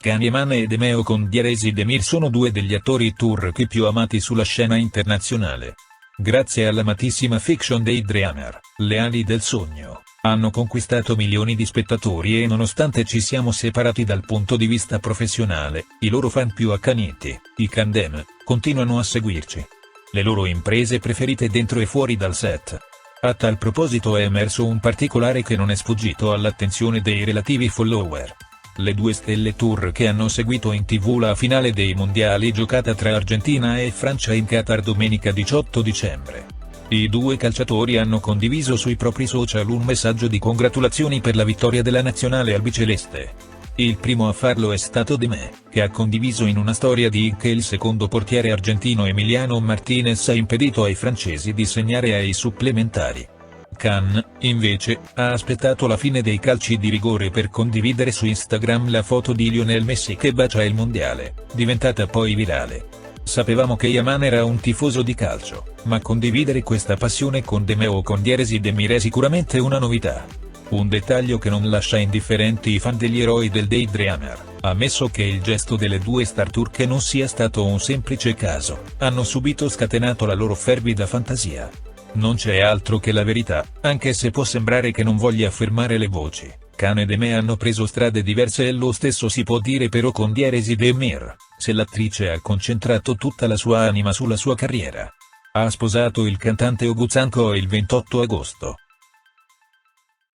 Kanye Eman e Demeo con Dieresi Demir sono due degli attori turchi più amati sulla scena internazionale. Grazie all'amatissima fiction dei Dreamer, Le ali del sogno, hanno conquistato milioni di spettatori e nonostante ci siamo separati dal punto di vista professionale, i loro fan più accaniti, i Kandem, continuano a seguirci. Le loro imprese preferite dentro e fuori dal set. A tal proposito è emerso un particolare che non è sfuggito all'attenzione dei relativi follower. Le due stelle tour che hanno seguito in tv la finale dei mondiali giocata tra Argentina e Francia in Qatar domenica 18 dicembre. I due calciatori hanno condiviso sui propri social un messaggio di congratulazioni per la vittoria della nazionale albiceleste. Il primo a farlo è stato De Me, che ha condiviso in una storia di che il secondo portiere argentino Emiliano Martinez ha impedito ai francesi di segnare ai supplementari. Khan, invece, ha aspettato la fine dei calci di rigore per condividere su Instagram la foto di Lionel Messi che bacia il mondiale, diventata poi virale. Sapevamo che Yaman era un tifoso di calcio, ma condividere questa passione con Demeo o con Dieresi Demir è sicuramente una novità. Un dettaglio che non lascia indifferenti i fan degli eroi del Daydreamer, ammesso che il gesto delle due star turche non sia stato un semplice caso, hanno subito scatenato la loro fervida fantasia. Non c'è altro che la verità, anche se può sembrare che non voglia affermare le voci. Khan e Deme hanno preso strade diverse e lo stesso si può dire però con Dieresi Demir, se l'attrice ha concentrato tutta la sua anima sulla sua carriera. Ha sposato il cantante Oguzanko il 28 agosto.